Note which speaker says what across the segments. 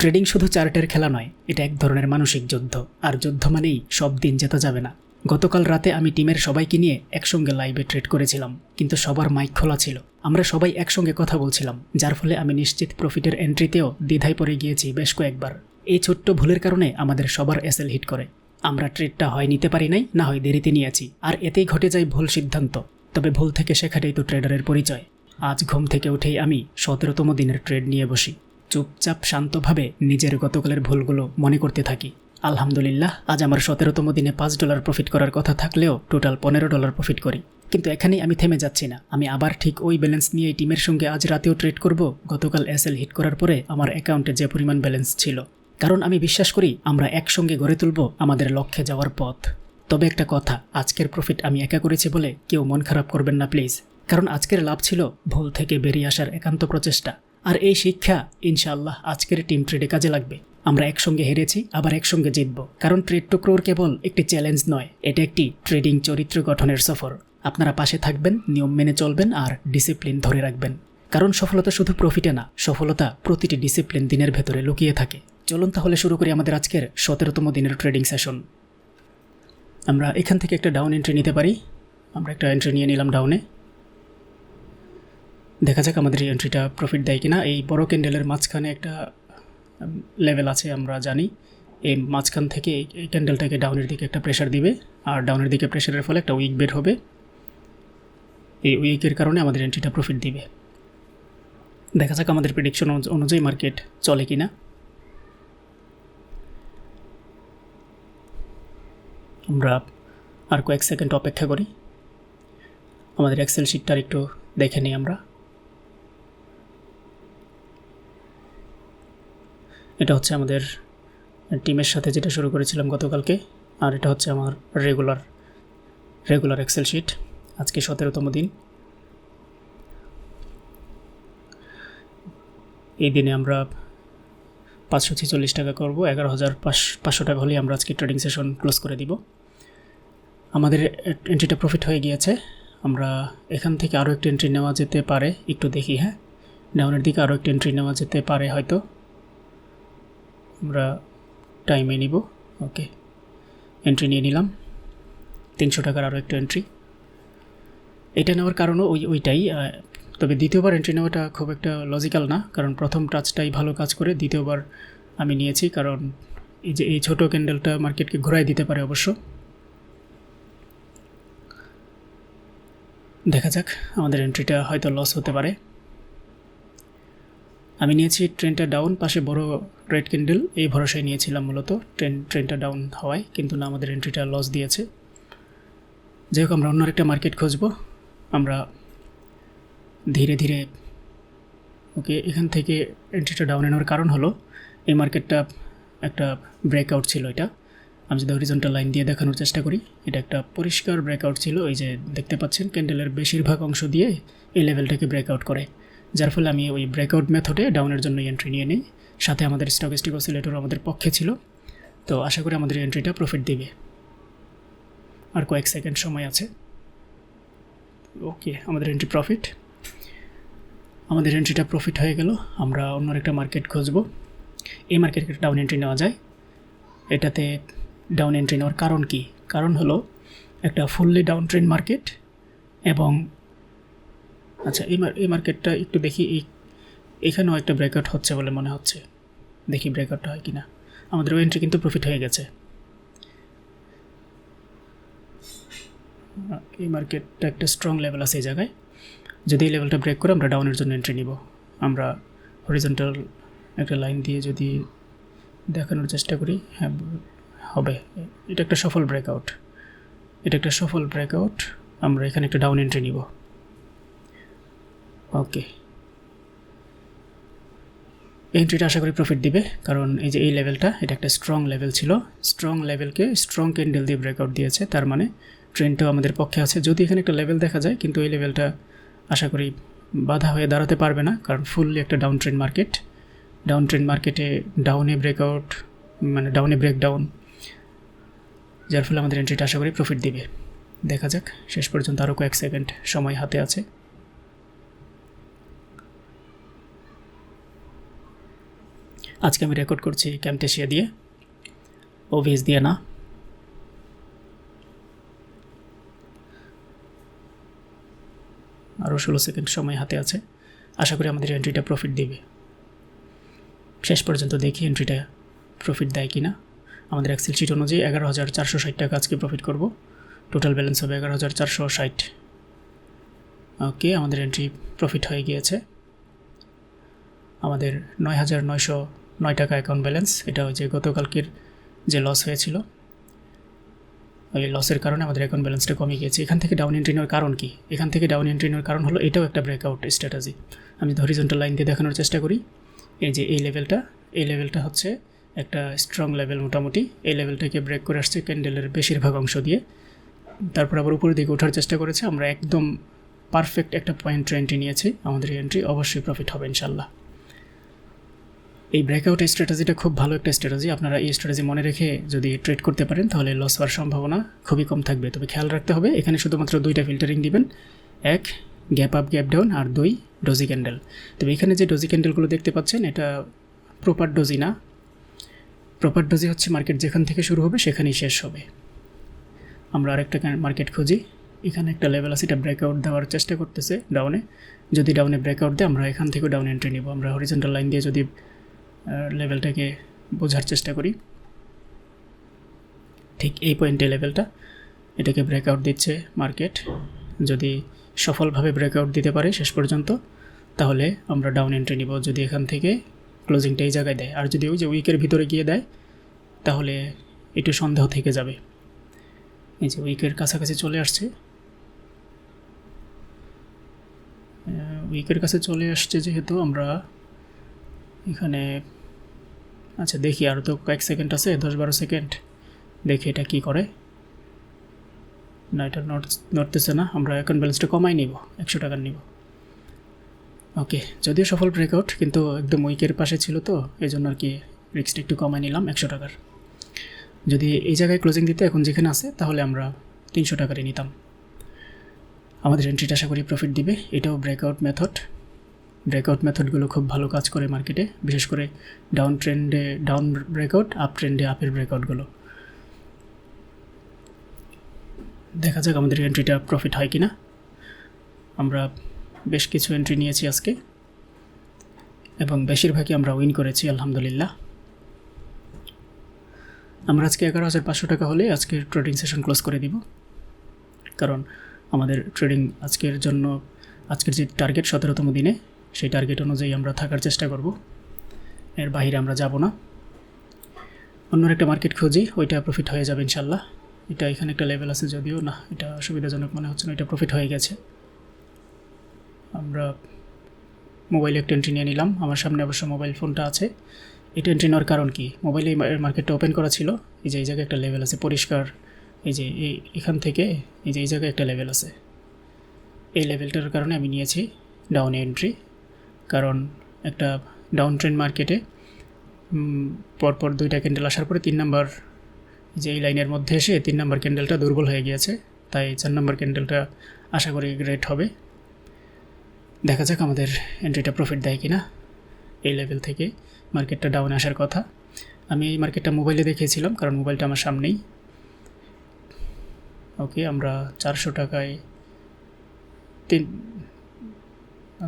Speaker 1: Trading শুধু চার্টের খেলা নয়, এটা এক ধরনের মানসিক যুদ্ধ। আর যুদ্ধ মানেই সব দিন জেতা যাবে না। গতকাল রাতে আমি টিমের সবাইকে নিয়ে একসঙ্গে লাইভে ট্রেড করেছিলাম, কিন্তু সবার মাইক খোলা ছিল। আমরা সবাই একসঙ্গে কথা বলছিলাম, যার ফলে আমি নিশ্চিত প্রফিটের এন্ট্রিতেও দ্বিধায় পড়ে গিয়েছি বেশ কয়েকবার। এই ছোট্ট ভুলের কারণে আমাদের সবার এসএল হিট করে। আমরা ট্রেডটা হয় নিতে পারি নাই, না হয় দেরিতে নিয়েছি, আর এতেই ঘটে যায় ভুল সিদ্ধান্ত। তবে ভুল থেকে শেখাটাই তো ট্রেডারের পরিচয়। আজ ঘুম থেকে উঠেই আমি সতেরোতম দিনের ট্রেড নিয়ে বসি। চুপচাপ শান্তভাবে নিজের গতকালের ভুলগুলো মনে করতে থাকি। আলহামদুলিল্লাহ, আজ আমার সতেরোতম দিনে পাঁচ ডলার প্রফিট করার কথা থাকলেও টোটাল পনেরো ডলার প্রফিট করি। কিন্তু এখানেই আমি থেমে যাচ্ছি না। আমি আবার ঠিক ওই ব্যালেন্স নিয়ে এই টিমের সঙ্গে আজ রাতেও ট্রেড করব। গতকাল এসএল হিট করার পরে আমার অ্যাকাউন্টে যে পরিমাণ ব্যালেন্স ছিল। কারণ আমি বিশ্বাস করি, আমরা একসঙ্গে গড়ে তুলব আমাদের লক্ষ্যে যাওয়ার পথ। তবে একটা কথা, আজকের প্রফিট আমি একা করেছি বলে কেউ মন খারাপ করবেন না প্লিজ কারণ আজকের লাভ ছিল ভুল থেকে বেরিয়ে আসার একান্ত প্রচেষ্টা। আর এই শিক্ষা, ইনশাআল্লাহ, আজকের টিম ট্রেডে কাজে লাগবে। আমরা একসঙ্গে হেরেছি, আবার একসঙ্গে জিতব। কারণ ট্রেড টু ক্রোর কেবল একটি চ্যালেঞ্জ নয়, এটা একটি ট্রেডিং চরিত্র গঠনের সফর। আপনারা পাশে থাকবেন, নিয়ম মেনে চলবেন আর ডিসিপ্লিন ধরে রাখবেন। কারণ সফলতা শুধু প্রফিটে না, সফলতা প্রতিটি ডিসিপ্লিন দিনের ভেতরে লুকিয়ে থাকে। চলুন তাহলে শুরু করি আমাদের আজকের সতেরোতম দিনের ট্রেডিং সেশন। আমরা এখান থেকে একটা ডাউন এন্ট্রি নিতে পারি। আমরা একটা এন্ট্রি নিয়ে নিলাম ডাউনে। দেখা যাক আমাদের এই এন্ট্রিটা প্রফিট দেয় কিনা। এই বড় ক্যান্ডেলের মাঝখানে একটা লেভেল আছে আমরা জানি। এই মাঝখান থেকে এই- ক্যান্ডেলটাকে ডাউনের দিকে একটা প্রেশার দিবে। আর ডাউনের দিকে প্রেশারের ফলে একটা উইক বের হবে। এই উইকের কারণে আমাদের এন্ট্রিটা প্রফিট দিবে। দেখা যাক আমাদের প্রেডিকশন অনুযায়ী মার্কেট চলে কি না আমরা আর কয়েক সেকেন্ড অপেক্ষা করি। আমাদের এক্সেল শিটটার একটু দেখে নিই আমরা। এটা হচ্ছে আমাদের টিমের সাথে যেটা শুরু করেছিলাম গতকালকে, আর এটা হচ্ছে আমার রেগুলার রেগুলার এক্সেল শিট আজকে সতেরোতম দিন। এই দিনে আমরা পাঁচশো ছেচল্লিশ টাকা করব, এগারো হাজার পাঁচশো টাকা হলেই আমরা আজকে ট্রেডিং সেশন ক্লোজ করে দিব। আমাদের এন্ট্রিটা প্রফিট হয়ে গিয়েছে, আমরা এখান থেকে আরও একটি এন্ট্রি নেওয়া যেতে পারে, একটু দেখি হ্যাঁ? ডাউনের দিকে আরও একটি এন্ট্রি নেওয়া যেতে পারে হয়তো। আমরা টাইমে নিব। ওকে এন্ট্রি নিয়ে নিলাম। তিনশো টাকার আরও একটা এন্ট্রি এটা নেওয়ার কারণও ওই, ওইটাই। তবে দ্বিতীয়বার এন্ট্রি নেওয়াটা খুব একটা লজিক্যাল না, কারণ প্রথম টাচটাই ভালো কাজ করে দ্বিতীয়বার আমি নিয়েছি, কারণ এই যে, এই ছোটো ক্যান্ডেলটা মার্কেটকে ঘোরাই দিতে পারে অবশ্য। দেখা যাক, আমাদের এন্ট্রিটা হয়তো লস হতে পারে। আমি নিয়েছি ট্রেনটা ডাউন পাশে বড় রেড ক্যান্ডেল এই ভরসায় নিয়েছিলাম মূলত। ট্রেন ট্রেনটা ডাউন হওয়ায়, কিন্তু না, আমাদের এন্ট্রিটা লস দিয়েছে। যাই হোক, আমরা অন্য একটা মার্কেট খুঁজবো। আমরা ধীরে ধীরে, ওকে, এখান থেকে এন্ট্রিটা ডাউন নেওয়ার কারণ হলো, এই মার্কেটটা একটা ব্রেকআউট ছিল এটা। আমি যদি হরিজন্টাল লাইন দিয়ে দেখানোর চেষ্টা করি, এটা একটা পরিষ্কার ব্রেকআউট ছিল। এই যে দেখতে পাচ্ছেন ক্যান্ডেলের বেশিরভাগ অংশ দিয়ে এই লেভেলটাকে ব্রেকআউট করে। যার ফলে আমি ওই ব্রেকআউট মেথডে ডাউনের জন্য এন্ট্রি নিয়ে নিই। সাথে আমাদের স্টকিস্টিক অসিলেটর আমাদের পক্ষে ছিল। তো আশা করি আমাদের এন্ট্রিটা প্রফিট দিবে। আর কয়েক সেকেন্ড সময় আছে। ওকে আমাদের এন্ট্রি প্রফিট আমাদের এন্ট্রিটা প্রফিট হয়ে গেল। আমরা অন্য একটা মার্কেট খুঁজব। এই মার্কেটে ডাউন এন্ট্রি নেওয়া যায়। এটাতে ডাউন এন্ট্রি নেওয়ার কারণ কি? কারণ হলো একটা ফুললি ডাউন ট্রেন মার্কেট এবং আচ্ছা এই মার্কেটটা একটু দেখি। এই, এখানেও একটা ব্রেকআউট হচ্ছে বলে মনে হচ্ছে। দেখি ব্রেকআউটটা হয় কি না আমাদের এন্ট্রি কিন্তু প্রফিট হয়ে গেছে। এই মার্কেটটা একটা স্ট্রং লেভেল আছে এই জায়গায়। যদি এই লেভেলটা ব্রেক করে আমরা ডাউনের জন্য এন্ট্রি নিব। আমরা হরিজেন্টাল একটা লাইন দিয়ে যদি দেখানোর চেষ্টা করি হ্যাঁ হবে। এটা একটা সফল ব্রেকআউট এটা একটা সফল ব্রেকআউট আমরা এখানে একটা ডাউন এন্ট্রি নিব। ওকে এন্ট্রিটা আশা করি প্রফিট দিবে, কারণ এই যে এই লেভেলটা এটা একটা স্ট্রং লেভেল ছিল। স্ট্রং লেভেলকে স্ট্রং ক্যান্ডেল দিয়ে ব্রেকআউট দিয়েছে, তার মানে ট্রেনটাও আমাদের পক্ষে আছে। যদি এখানে একটা লেভেল দেখা যায়, কিন্তু এই লেভেলটা আশা করি বাধা হয়ে দাঁড়াতে পারবে না, কারণ ফুললি একটা down trend market down trend মার্কেটে ডাউনে ব্রেকআউট মানে ডাউনে ব্রেকডাউন যার ফলে আমাদের এন্ট্রিটা আশা করি প্রফিট দিবে। দেখা যাক, শেষ পর্যন্ত আরও কয়েক সেকেন্ড সময় হাতে আছে। আজকে আমি রেকর্ড করছি ক্যাম্পটেশিয়া দিয়ে। ওভিএস দিয়ে না। আরও ষোলো সেকেন্ড সময় হাতে আছে। আশা করি আমাদের এন্ট্রিটা প্রফিট দেবে। শেষ পর্যন্ত দেখি এন্ট্রিটা প্রফিট দেয় কি না আমাদের এক্সেল শিট অনুযায়ী এগারো হাজার চারশো ষাট টাকা আজকে প্রফিট করব। টোটাল ব্যালেন্স হবে এগারো হাজার চারশো ষাট। ওকে আমাদের এন্ট্রি প্রফিট হয়ে গিয়েছে। আমাদের নয় হাজার নয়শো নয় টাকা অ্যাকাউন্ট ব্যালেন্স এটা যে গতকালকের যে লস হয়েছিল। ওই লসের কারণে আমাদের অ্যাকাউন্ট ব্যালেন্সটা কমে গিয়েছে। এখান থেকে ডাউন এন্ট্রি নেওয়ার কারণ কি? এখান থেকে ডাউন এন্ট্রি নেওয়ার কারণ হলো এটাও একটা ব্রেকআউট স্ট্র্যাটাজি আমি হরিজন্টাল লাইন দিয়ে দেখানোর চেষ্টা করি। এই যে এই লেভেলটা এই লেভেলটা হচ্ছে একটা স্ট্রং লেভেল মোটামুটি। এই লেভেলটাকে ব্রেক করে আসছে ক্যান্ডেলের বেশিরভাগ অংশ দিয়ে। তারপর আবার উপরের দিকে ওঠার চেষ্টা করেছে। আমরা একদম পারফেক্ট একটা পয়েন্ট এন্ট্রি নিয়েছি। আমাদের এন্ট্রি অবশ্যই প্রফিট হবে ইনশাল্লাহ এই ব্রেকআউট স্ট্র্যাটেজিটা খুব ভালো একটা স্ট্র্যাটেজি আপনারা এই স্ট্র্যাটেজি মনে রেখে যদি ট্রেড করতে পারেন, তাহলে লস হওয়ার সম্ভাবনা খুবই কম থাকবে। তবে খেয়াল রাখতে হবে, এখানে শুধুমাত্র দুইটা ফিল্টারিং দিবেন। এক গ্যাপ আপ গ্যাপ ডাউন আর দুই ডোজি ক্যান্ডেল তবে এখানে যে ডোজি ক্যান্ডেলগুলো দেখতে পাচ্ছেন, এটা প্রপার ডোজি না। প্রপার ডোজি হচ্ছে মার্কেট যেখান থেকে শুরু হবে, সেখানেই শেষ হবে। আমরা আরেকটা মার্কেট খুঁজি। এখানে একটা লেভেল আছে, এটা ব্রেকআউট দেওয়ার চেষ্টা করতেছে ডাউনে যদি ডাউনে ব্রেকআউট দেয়, আমরা এখান থেকে ডাউন এন্ট্রি নিব। আমরা হরিজেন্টাল লাইন দিয়ে যদি লেভেলটাকে বোঝার চেষ্টা করি। ঠিক এই পয়েন্টে লেভেলটা এটাকে ব্রেকআউট দিচ্ছে মার্কেট যদি সফলভাবে ব্রেকআউট দিতে পারে শেষ পর্যন্ত, তাহলে আমরা ডাউন এন্ট্রি নিব। যদি এখান থেকে ক্লোজিংটা এই জায়গায় দেয়। আর যদি ওই যে উইকের ভিতরে গিয়ে দেয়, তাহলে একটু সন্দেহ থেকে যাবে। এই যে উইকের কাছাকাছি চলে আসছে। উইকের কাছে চলে আসছে যেহেতু আমরা এখানে আচ্ছা দেখি আরও তো কয়েক সেকেন্ড আছে, দশ বারো সেকেন্ড। দেখি এটা কী করে। না, এটা নট নড়তেছে না, আমরা অ্যাকাউন্ট ব্যালেন্সটা কমাই নিব, একশো টাকার নিব। ওকে, যদিও সফল ব্রেকআউট কিন্তু একদম উইকের পাশে ছিল তো এই জন্য আর কি রিক্সটা একটু কমাই নিলাম, একশো টাকার। যদি এই জায়গায় ক্লোজিং দিতে এখন যেখানে আছে, তাহলে আমরা তিনশো টাকারই নিতাম। আমাদের এন্ট্রিটা আশা করি প্রফিট দিবে, এটাও ব্রেকআউট মেথড ব্রেকআউট মেথডগুলো খুব ভালো কাজ করে মার্কেটে বিশেষ করে ডাউন ট্রেন্ডে ডাউন ব্রেকআউট আপ ট্রেন্ডে আপের ব্রেকআউটগুলো দেখা যাক আমাদের এন্ট্রিটা প্রফিট হয় কি না আমরা বেশ কিছু এন্ট্রি নিয়েছি আজকে, এবং বেশিরভাগই আমরা উইন করেছি, আলহামদুলিল্লাহ। আমরা আজকে এগারো হাজার পাঁচশো টাকা হলে আজকের ট্রেডিং সেশন ক্লোজ করে দিব। কারণ আমাদের ট্রেডিং আজকের জন্য, আজকের যে টার্গেট সতেরোতম দিনে সেই টার্গেট অনুযায়ী আমরা থাকার চেষ্টা করব। এর বাইরে আমরা যাব না। অন্য একটা মার্কেট খুঁজি, ওইটা প্রফিট হয়ে যাবে ইনশাল্লাহ এটা এখানে একটা লেভেল আছে যদিও, না, এটা সুবিধাজনক মনে হচ্ছে না, এটা প্রফিট হয়ে গেছে। আমরা মোবাইলে একটা এন্ট্রি নিয়ে নিলাম। আমার সামনে অবশ্য মোবাইল ফোনটা আছে। এটা এন্ট্রি নেওয়ার কারণ কি? মোবাইলে মার্কেটটা ওপেন করা ছিল। এই যে, এই জায়গায় একটা লেভেল আছে, পরিষ্কার। এই যে, এই, এখান থেকে, এই যে, এই জায়গায় একটা লেভেল আছে। এই লেভেলটার কারণে আমি নিয়েছি ডাউন এন্ট্রি কারণ একটা ডাউন ট্রেন মার্কেটে পরপর দুইটা ক্যান্ডেল আসার পরে তিন নম্বর যে এই লাইনের মধ্যে এসে তিন নম্বর ক্যান্ডেলটা দুর্বল হয়ে গিয়েছে, তাই চার নম্বর ক্যান্ডেলটা আশা করি গ্রেট হবে। দেখা যাক আমাদের এন্ট্রিটা প্রফিট দেয় কি না এই লেভেল থেকে মার্কেটটা ডাউন আসার কথা। আমি এই মার্কেটটা মোবাইলে দেখিয়েছিলাম, কারণ মোবাইলটা আমার সামনেই। ওকে আমরা চারশো টাকায় তিন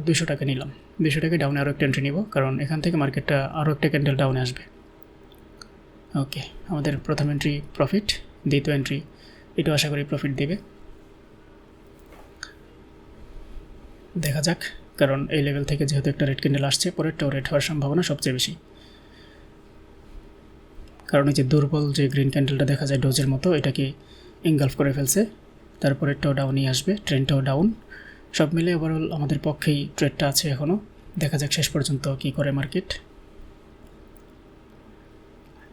Speaker 1: দুশো টাকা নিলাম। দুশো টাকা ডাউনে আরও একটা এন্ট্রি নিব, কারণ এখান থেকে মার্কেটটা আরও একটা ক্যান্ডেল ডাউনে আসবে। ওকে আমাদের প্রথম এন্ট্রি প্রফিট দ্বিতীয় এন্ট্রি এটাও আশা করি প্রফিট দেবে। দেখা যাক, কারণ এই লেভেল থেকে যেহেতু একটা রেড ক্যান্ডেল আসছে, পরেরটাও রেড হওয়ার সম্ভাবনা সবচেয়ে বেশি। কারণ এই যে দুর্বল যে গ্রিন ক্যান্ডেলটা দেখা যায় ডোজের মতো, এটাকে ইনগালফ করে ফেলছে, তারপরেরটাও ডাউনই আসবে ট্রেনটাও ডাউন সব মিলে ওভারঅল আমাদের পক্ষেই ট্রেডটা আছে এখনও দেখা যাক শেষ পর্যন্ত কী করে মার্কেট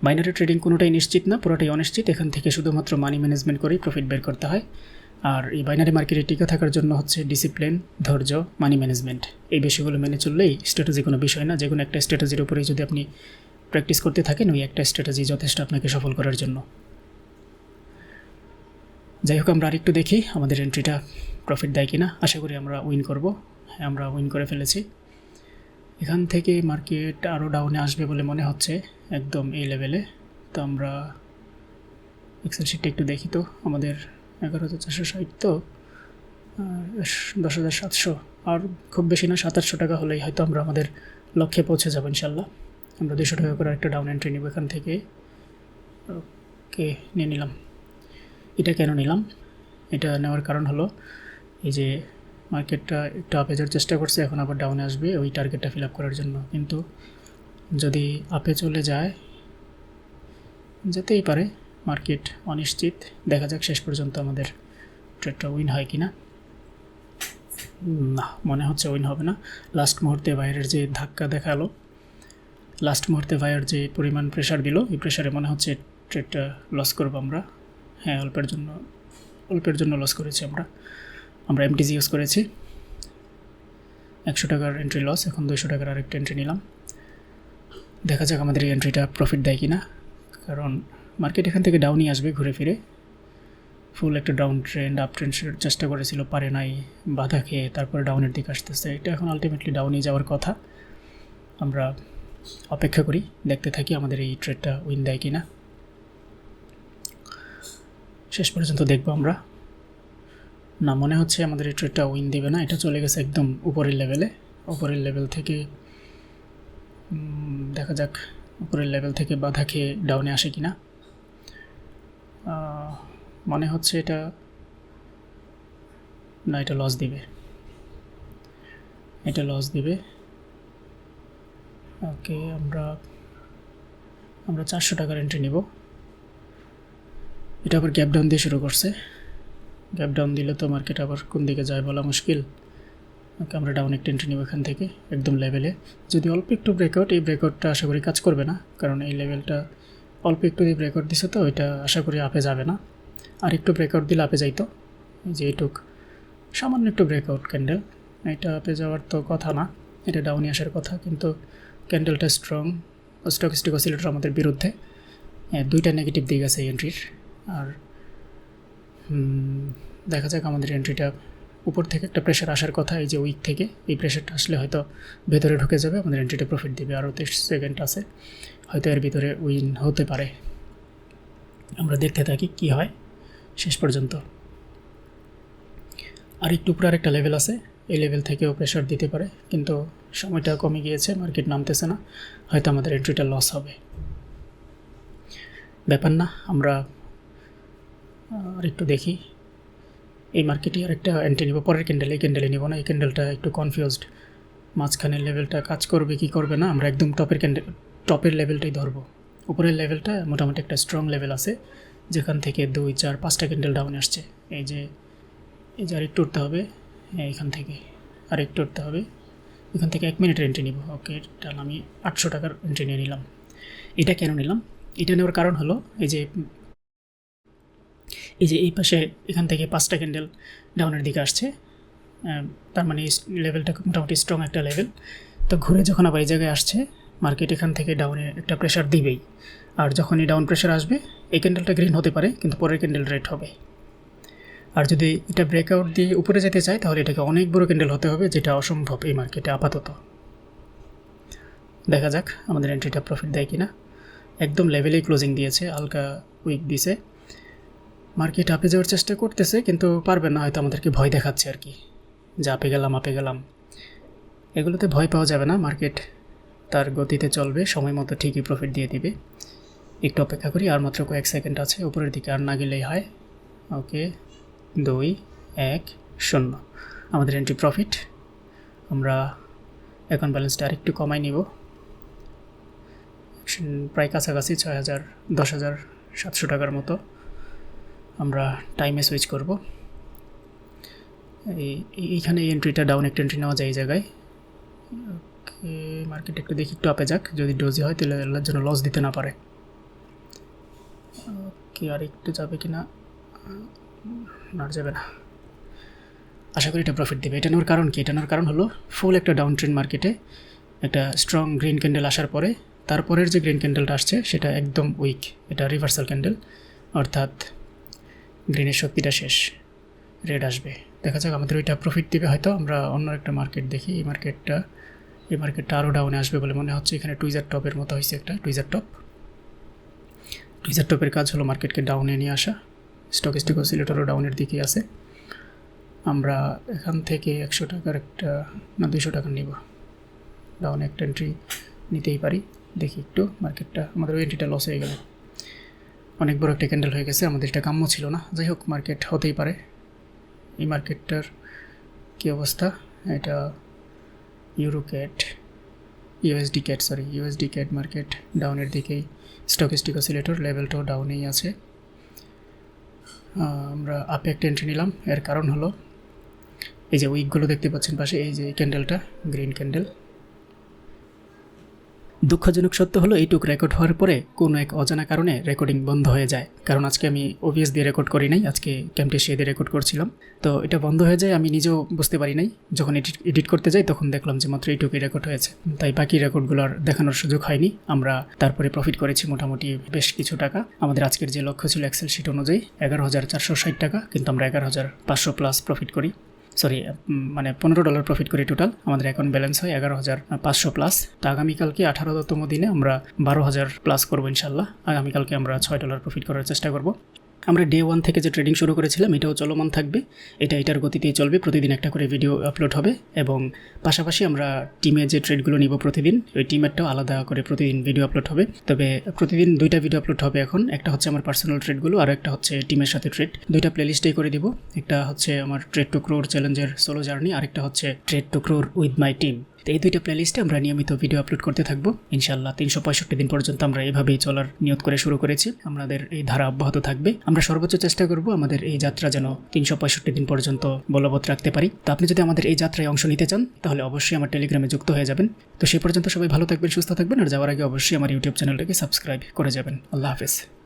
Speaker 1: বাইনারি ট্রেডিং কোনোটাই নিশ্চিত না, পুরোটাই অনিশ্চিত। এখান থেকে শুধুমাত্র মানি ম্যানেজমেন্ট করেই প্রফিট বের করতে হয়। আর এই বাইনারি মার্কেটে টিকে থাকার জন্য হচ্ছে ডিসিপ্লিন ধৈর্য মানি ম্যানেজমেন্ট এই বিষয়গুলো মেনে চললেই স্ট্র্যাটেজি কোনো বিষয় না। যে কোনো একটা স্ট্র্যাটেজির উপরেই যদি আপনি প্র্যাকটিস করতে থাকেন, ওই একটা স্ট্র্যাটেজি যথেষ্ট আপনাকে সফল করার জন্য। যাই হোক, আমরা আরেকটু দেখি আমাদের এন্ট্রিটা প্রফিট দেয় কিনা, আশা করি আমরা উইন করব। হ্যাঁ আমরা উইন করে ফেলেছি। এখান থেকে মার্কেট আরও ডাউনে আসবে বলে মনে হচ্ছে একদম এই লেভেলে তো আমরা এক্সেল শিটটা একটু দেখি তো, আমাদের এগারো হাজার চারশো ষাট তো দশ হাজার সাতশো। আর খুব বেশি না, সাতাশশো টাকা হলেই হয়তো আমরা আমাদের লক্ষ্যে পৌঁছে যাব ইনশাল্লাহ। আমরা দুশো টাকা করে একটা ডাউন এন্ট্রি নিব এখান থেকে। ওকে নিয়ে নিলাম। এটা কেন নিলাম? এটা নেওয়ার কারণ হলো এই যে মার্কেটটা একটু আপে যাওয়ার চেষ্টা করছে, এখন আবার ডাউনে আসবে, ওই টার্গেটটা ফিল আপ করার জন্য। কিন্তু যদি আপে চলে যায়, যেতেই পারে মার্কেট অনিশ্চিত। দেখা যাক শেষ পর্যন্ত আমাদের ট্রেডটা উইন হয় কি না না, মনে হচ্ছে উইন হবে না। লাস্ট মুহূর্তে বাইরের যে ধাক্কা দেখাল লাস্ট মুহূর্তে ভাইয়ের যে পরিমাণ প্রেশার দিল, এই প্রেশারে মনে হচ্ছে ট্রেডটা লস করব আমরা। হ্যাঁ অল্পের জন্য অল্পের জন্য লস করেছি আমরা। আমরা এমটিজি ইউজ করেছি। একশো টাকার এন্ট্রি লস এখন দুশো টাকার আরেকটা এন্ট্রি নিলাম। দেখা যাক আমাদের এই এন্ট্রিটা প্রফিট দেয় কি না কারণ মার্কেট এখান থেকে ডাউনই আসবে ঘুরে ফিরে। ফুল একটা ডাউন ট্রেন্ড আপ ট্রেন্ড চেষ্টা করেছিল, পারে নাই, বাধা খেয়ে তারপরে ডাউনের দিকে আসতেছে। এটা এখন আলটিমেটলি ডাউনই যাওয়ার কথা। আমরা অপেক্ষা করি, দেখতে থাকি আমাদের এই ট্রেডটা উইন দেয় কি না শেষ পর্যন্ত দেখব আমরা। না, মনে হচ্ছে আমাদের এই ট্রেডটা উইন দেবে না, এটা চলে গেছে একদম উপরের লেভেলে উপরের লেভেল থেকে দেখা যাক উপরের লেভেল থেকে বাধা খেয়ে ডাউনে আসে কি না মনে হচ্ছে এটা না, এটা লস দিবে। এটা লস দিবে। ওকে, আমরা আমরা চারশো টাকার এন্ট্রি নিব। এটা আবার গ্যাপ ডাউন দিয়ে শুরু করছে। গ্যাপ ডাউন দিলে তো মার্কেট আবার কোন দিকে যায় বলা মুশকিল। ওকে, আমরা ডাউন একটা এন্ট্রি নিব এখান থেকে, একদম লেভেলে যদি অল্প একটু ব্রেকআউট এই ব্রেকআউটটা আশা করি কাজ করবে না, কারণ এই লেভেলটা অল্প একটু দিয়ে ব্রেকআউট দিছে তো এটা আশা করি আপে যাবে না। আর একটু ব্রেকআউট দিলে আপে যাইতো। যে এইটুক। সামান্য একটু ব্রেকআউট ক্যান্ডেল এটা আপে যাওয়ার তো কথা না, এটা ডাউনে আসার কথা, কিন্তু ক্যান্ডেলটা স্ট্রং স্টকিস্টিক অসিলেটর আমাদের বিরুদ্ধে। দুইটা নেগেটিভ দিক আছে এন্ট্রির আর দেখা যাক আমাদের এন্ট্রিটা উপর থেকে একটা প্রেশার আসার কথা এই যে উইক থেকে। এই প্রেশারটা আসলে হয়তো ভেতরে ঢুকে যাবে, আমাদের এন্ট্রিটা প্রফিট দেবে আরও তেইশ সেকেন্ড আছে। হয়তো এর ভিতরে উইন হতে পারে। আমরা দেখতে থাকি কি হয় শেষ পর্যন্ত। আর একটু উপরে আরেকটা লেভেল আছে, এই লেভেল থেকেও প্রেশার দিতে পারে, কিন্তু সময়টা কমে গিয়েছে মার্কেট নামতেছে না। হয়তো আমাদের এন্ট্রিটা লস হবে। ব্যাপার না, আমরা আর একটু দেখি। এই মার্কেটে আর একটা এন্ট্রি নিব। পরের ক্যান্ডেল এই ক্যান্ডেলে নিব না, এই ক্যান্ডেলটা একটু কনফিউজড মাঝখানের লেভেলটা কাজ করবে কি করবে না, আমরা একদম টপের ক্যান্ডেল টপের লেভেলটাই ধরবো। উপরের লেভেলটা মোটামুটি একটা স্ট্রং লেভেল আছে, যেখান থেকে দুই, চার, পাঁচটা ক্যান্ডেল ডাউন আসছে। এই যে এই যে আরেকটু উঠতে হবে এইখান থেকে আরেকটু উঠতে হবে। এখান থেকে এক মিনিটের এন্ট্রি নিব। ওকে, তাহলে আমি আটশো টাকার এন্ট্রি নিয়ে নিলাম। এটা কেন নিলাম? এটা নেওয়ার কারণ হলো, এই যে এই যে এই পাশে এখান থেকে পাঁচটা ক্যান্ডেল ডাউনের দিকে আসছে তার মানে লেভেলটা মোটামুটি স্ট্রং একটা লেভেল তো ঘুরে যখন আবার এই জায়গায় আসছে মার্কেট এখান থেকে ডাউনে একটা প্রেশার দিবেই। আর যখনই ডাউন প্রেশার আসবে, এই ক্যান্ডেলটা গ্রিন হতে পারে, কিন্তু পরের ক্যান্ডেল রেড হবে। আর যদি এটা ব্রেকআউট দিয়ে উপরে যেতে চায়, তাহলে এটাকে অনেক বড় ক্যান্ডেল হতে হবে, যেটা অসম্ভব এই মার্কেটে আপাতত। দেখা যাক আমাদের এন্ট্রিটা প্রফিট দেয় কিনা। একদম লেভেলেই ক্লোজিং দিয়েছে, হালকা উইক দিছে। মার্কেট আপে যাওয়ার চেষ্টা করতেছে, কিন্তু পারবে না, হয়তো আমাদেরকে ভয় দেখাচ্ছে আর কি। যে আপে গেলাম আপে গেলাম। এগুলোতে ভয় পাওয়া যাবে না, মার্কেট তার গতিতে চলবে, সময় মতো ঠিকই প্রফিট দিয়ে দিবে। একটু অপেক্ষা করি, আর মাত্র কয়েক সেকেন্ড আছে, উপরের দিকে আর না গেলেই হয়। ওকে, দুই, এক, শূন্য। আমাদের এন্ট্রি প্রফিট আমরা অ্যাকাউন্ট ব্যালেন্সটা আরেকটু কমাই নিব। প্রায় কাছাকাছি ছয় হাজার, দশ হাজার সাতশো টাকার মতো। আমরা টাইমে সুইচ করব। এই এইখানে এই এন্ট্রিটা ডাউন একটা এন্ট্রি নেওয়া যায় এই জায়গায়। ওকে মার্কেট একটু দেখি, একটু আপে যাক। যদি ডোজি হয়, তাহলে আল্লাহর জন্য লস দিতে না পারে। ওকে, আর একটু যাবে কি না? না যাবে না। আশা করি এটা প্রফিট দেবে। এটা নেওয়ার কারণ কি? এটা নেওয়ার কারণ হলো ফুল একটা ডাউন ট্রেন্ড মার্কেটে একটা স্ট্রং গ্রিন ক্যান্ডেল আসার পরে, তারপরের যে গ্রিন ক্যান্ডেলটা আসছে, সেটা একদম উইক এটা রিভার্সাল ক্যান্ডেল অর্থাৎ গ্রিনের শক্তিটা শেষ। রেড আসবে। দেখা যাক, আমাদের ওইটা প্রফিট দিবে। হয়তো আমরা অন্য একটা মার্কেট দেখি। এই মার্কেটটা এই মার্কেটটা আরও ডাউনে আসবে বলে মনে হচ্ছে। এখানে টুইজার টপের মতো হয়েছে একটা টুইজার টপ টুইজার টপের কাজ হলো মার্কেটকে ডাউনে নিয়ে আসা। স্টক স্টিক অসিলেটরও ডাউনের দিকে আছে। আমরা এখান থেকে একশো টাকার একটা, না দুশো টাকা নিব। ডাউনে একটা এন্ট্রি নিতেই পারি। দেখি একটু মার্কেটটা আমাদের ওই এন্ট্রিটা লস হয়ে গেল। অনেক বড় একটা ক্যান্ডেল হয়ে গেছে, আমাদের এটা কাম্য ছিল না। যাই হোক মার্কেট হতেই পারে। এই মার্কেটটার কী অবস্থা? এটা euro CAD USD CAD sorry USD CAD market ডাউনের দিকেই। স্টক স্টিক অসিলেটর লেভেলটাও ডাউনেই আছে। আমরা আপে একটা এন্ট্রি নিলাম। এর কারণ হলো, এই যে উইকগুলো দেখতে পাচ্ছেন পাশে, এই যে ক্যান্ডেলটা গ্রিন ক্যান্ডেল দুঃখজনক সত্য হলো, এইটুক রেকর্ড হওয়ার পরে কোনো এক অজানা কারণে রেকর্ডিং বন্ধ হয়ে যায়। কারণ আজকে আমি ওবিএস দিয়ে রেকর্ড করি নাই, আজকে ক্যাম্পটেশিয়া দিয়ে রেকর্ড করছিলাম। তো এটা বন্ধ হয়ে যায়, আমি নিজেও বুঝতে পারি নাই। যখন এডিট এডিট করতে যাই, তখন দেখলাম যে মাত্র এইটুকুই রেকর্ড হয়েছে। তাই বাকি রেকর্ডগুলো আর দেখানোর সুযোগ হয়নি। আমরা তারপরে প্রফিট করেছি মোটামুটি বেশ কিছু টাকা। আমাদের আজকের যে লক্ষ্য ছিল এক্সেল শিট অনুযায়ী এগারো হাজার চারশো ষাট টাকা, কিন্তু আমরা এগারো হাজার পাঁচশো প্লাস প্রফিট করি। সরি মানে পনেরো ডলার প্রফিট করি টোটাল আমাদের অ্যাকাউন্ট ব্যালেন্স হয় এগারো হাজার পাঁচশো প্লাস তো আগামীকালকে আঠারোতম দিনে আমরা বারো হাজার প্লাস করব ইনশাল্লাহ। আগামীকালকে আমরা ছয় ডলার প্রফিট করার চেষ্টা করব। আমরা ডে ওয়ান থেকে যে ট্রেডিং শুরু করেছিলাম, এটাও চলমান থাকবে। এটা, এটার গতিতেই চলবে। প্রতিদিন একটা করে ভিডিও আপলোড হবে এবং পাশাপাশি আমরা টিমে যে ট্রেডগুলো নিব প্রতিদিন, ওই টিমেরটাও আলাদা করে প্রতিদিন ভিডিও আপলোড হবে। তবে প্রতিদিন দুইটা ভিডিও আপলোড হবে এখন। একটা হচ্ছে আমার পার্সোনাল ট্রেডগুলো আর একটা হচ্ছে টিমের সাথে ট্রেড দুইটা প্লেলিস্টেই করে দিব। একটা হচ্ছে আমার ট্রেড টু ক্রোর চ্যালেঞ্জের সোলো জার্নি আরেকটা হচ্ছে trade to crore with my team তো এই দুইটা প্লেলিস্টে আমরা নিয়মিত ভিডিও আপলোড করতে থাকব। ইনশাল্লাহ তিনশো পঁয়ষট্টি দিন পর্যন্ত আমরা এইভাবেই চলার নিয়ত করে শুরু করেছি। আমাদের এই ধারা অব্যাহত থাকবে। আমরা সর্বোচ্চ চেষ্টা করব আমাদের এই যাত্রা যেন তিনশো পঁয়ষট্টি দিন পর্যন্ত বলবৎ রাখতে পারি। তো আপনি যদি আমাদের এই যাত্রায় অংশ নিতে চান, তাহলে অবশ্যই আমার টেলিগ্রামে যুক্ত হয়ে যাবেন। তো সেই পর্যন্ত সবাই ভালো থাকবেন, সুস্থ থাকবেন, আর যাওয়ার আগে অবশ্যই আমার ইউটিউব চ্যানেলটাকে সাবস্ক্রাইব করে যাবেন। আল্লাহ হাফেজ।